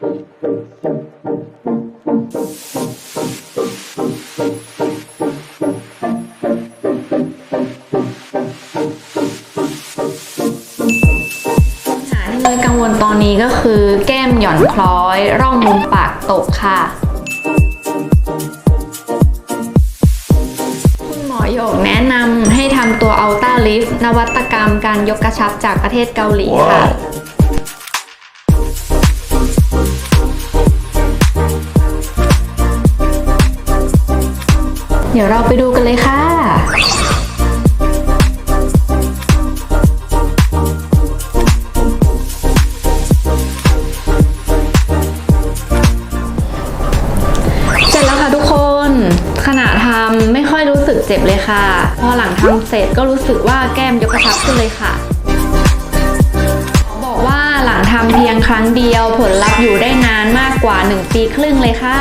ปัญหาที่เลยกังวลตอนนี้ก็คือแก้มหย่อนคล้อย ร่องมุมปากตกค่ะ คุณหมอโยกแนะนำให้ทำตัวอัลต้าลิฟนวัตกรรมการยกกระชับจากประเทศเกาหลีค่ะ เดี๋ยวเราไปดูกันเลยค่ะ เสร็จแล้วค่ะทุกคน ขณะทำไม่ค่อยรู้สึกเจ็บเลยค่ะ พอหลังทำเสร็จก็รู้สึกว่าแก้มยกกระชับขึ้นเลยค่ะบอกว่าหลังทำเพียงครั้งเดียวผลลัพธ์อยู่ได้นานมากกว่า 1 ปีครึ่งเลยค่ะ